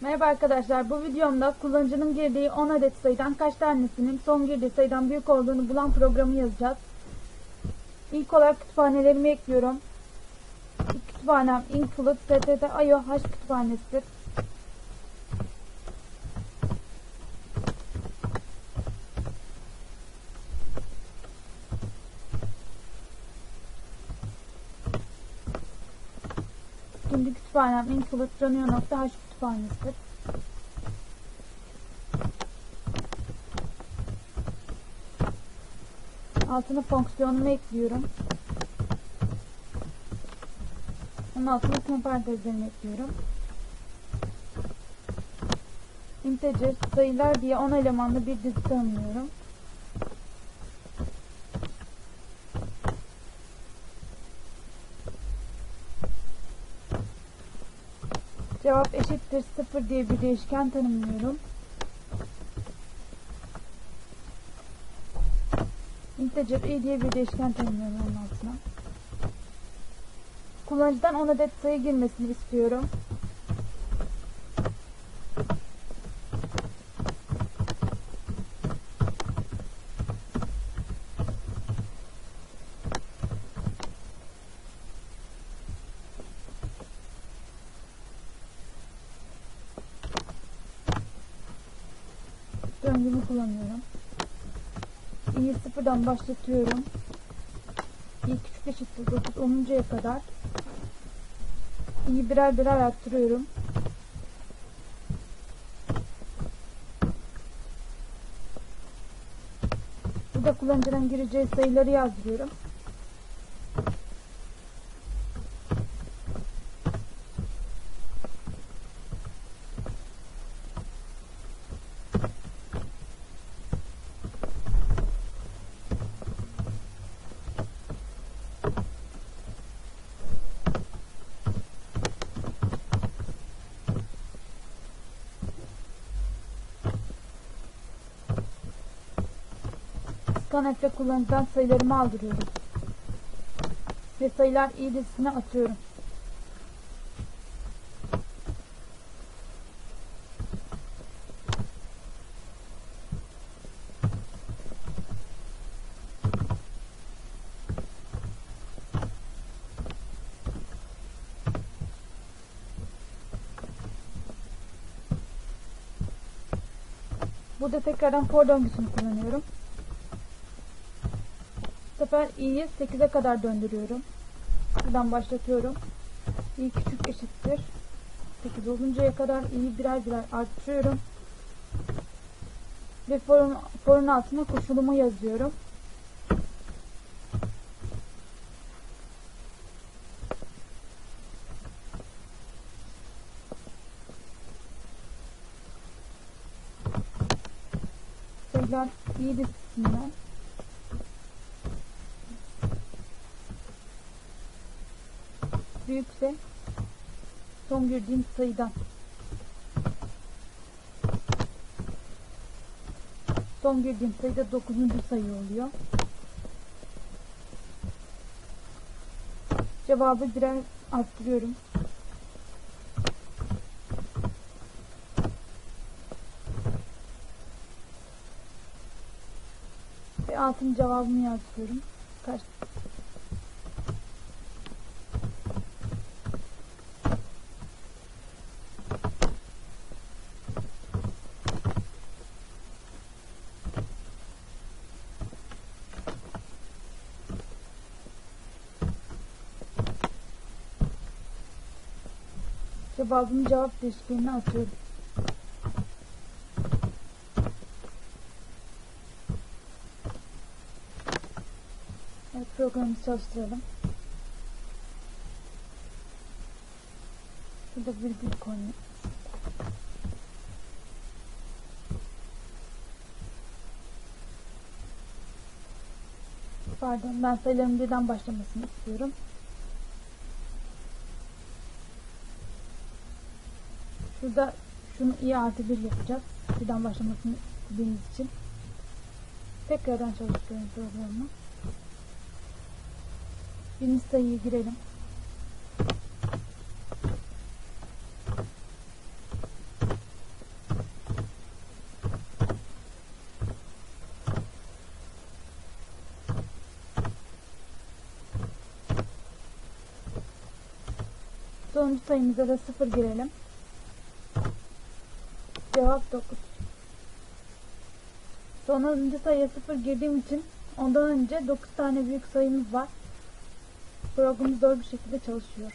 Merhaba arkadaşlar. Bu videomda kullanıcının girdiği 10 adet sayıdan kaç tanesinin son girdiği sayıdan büyük olduğunu bulan programı yazacağız. İlk olarak kütüphanelerimi ekliyorum. İlk kütüphanem include std.io h kütüphanesidir. İkinci kütüphanem include ranio.h kütüphanesidir. Altına fonksiyonumu ekliyorum. Onun altına komparantezlerimi ekliyorum. Integer sayılar diye 10 elemanlı bir dizi tanımlıyorum. Cevap eşittir 0 diye bir değişken tanımlıyorum. Integer i diye bir değişken tanımlıyorum onun altına. Kullanıcıdan 10 adet sayı girmesini istiyorum. Döngümü kullanıyorum. i'yi sıfırdan başlatıyorum. i küçük eşittir 9 10'uncaya kadar i'yi birer birer arttırıyorum. Burada kullanıcının gireceği sayıları yazdırıyorum. Scanf'le kullanılan sayılarımı aldırıyorum. Ve sayılar i listesine atıyorum. Burada tekrardan for döngüsünü kullanıyorum. Sefer i'yi 8'e kadar döndürüyorum. Buradan başlatıyorum. i küçük eşittir. 8 oluncaya kadar i'yi birer birer arttırıyorum. Ve forun, forun altına koşulumu yazıyorum. Sayılar i listesinden büyükse son girdiğim sayıdan son girdiğim sayıda 9. sayı oluyor. Cevabı birer arttırıyorum. Ve altın cevabımı yazıyorum. Kaç Cevabımı cevap değişkenine atıyorum. Evet programımızı çalıştıralım. Burada virgül koyayım. Pardon ben sayıların birden başlamasını istiyorum. Şurada şunu i artı 1 yapacağız. Şuradan başlamasını istediğimiz için. Tekrardan çalıştırıyorum programı. Birinci sayıyı girelim. Sonuncu sayımıza da 0 girelim. Cevap 9. Sonuncu sayıya 0 girdiğim için ondan önce 9 tane büyük sayımız var. Programımız doğru bir şekilde çalışıyor.